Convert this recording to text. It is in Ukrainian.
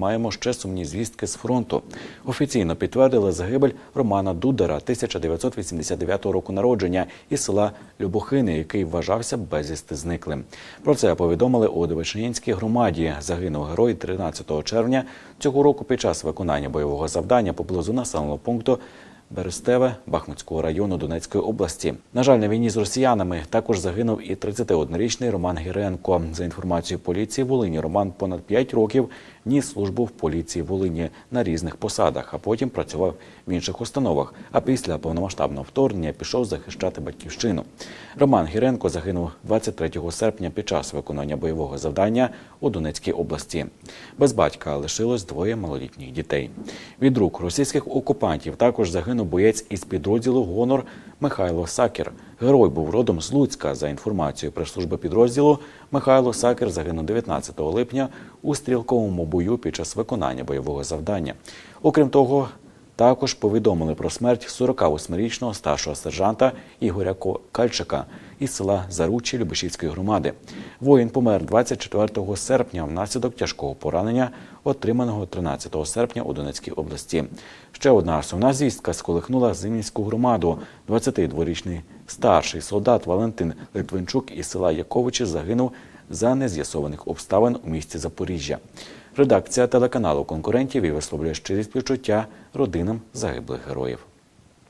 маємо ще сумні звістки з фронту. Офіційно підтвердили загибель Романа Дудера 1989 року народження із села Любохини, який вважався безвісти зниклим. Про це повідомили у Довичинській громаді. Загинув герой 13 червня цього року під час виконання бойового завдання поблизу населеного пункту. Берестеве Бахмутського району Донецької області. На жаль, на війні з росіянами також загинув і 31-річний Роман Гіренко. За інформацією поліції Волині, Роман понад 5 років ніс службу в поліції Волині на різних посадах, а потім працював в інших установах. А після повномасштабного вторгнення пішов захищати батьківщину. Роман Гіренко загинув 23 серпня під час виконання бойового завдання у Донецькій області. Без батька лишилось двоє малолітніх дітей. Від рук російських окупантів також загинув боєць із підрозділу Гонор Михайло Сакер. Герой був родом з Луцька. За інформацією прес-служби підрозділу, Михайло Сакер загинув 19 липня у стрілковому бою під час виконання бойового завдання. Окрім того, також повідомили про смерть 48-річного старшого сержанта Ігоря Кальчика із села Заручі Любешівської громади. Воїн помер 24 серпня внаслідок тяжкого поранення, отриманого 13 серпня у Донецькій області. Ще одна сумна звістка сколихнула Зимнівську громаду. 22-річний старший солдат Валентин Литвинчук із села Яковичі загинув за нез'ясованих обставин у місті Запоріжжя. Редакція телеканалу конкурентів і висловлює щирі співчуття родинам загиблих героїв.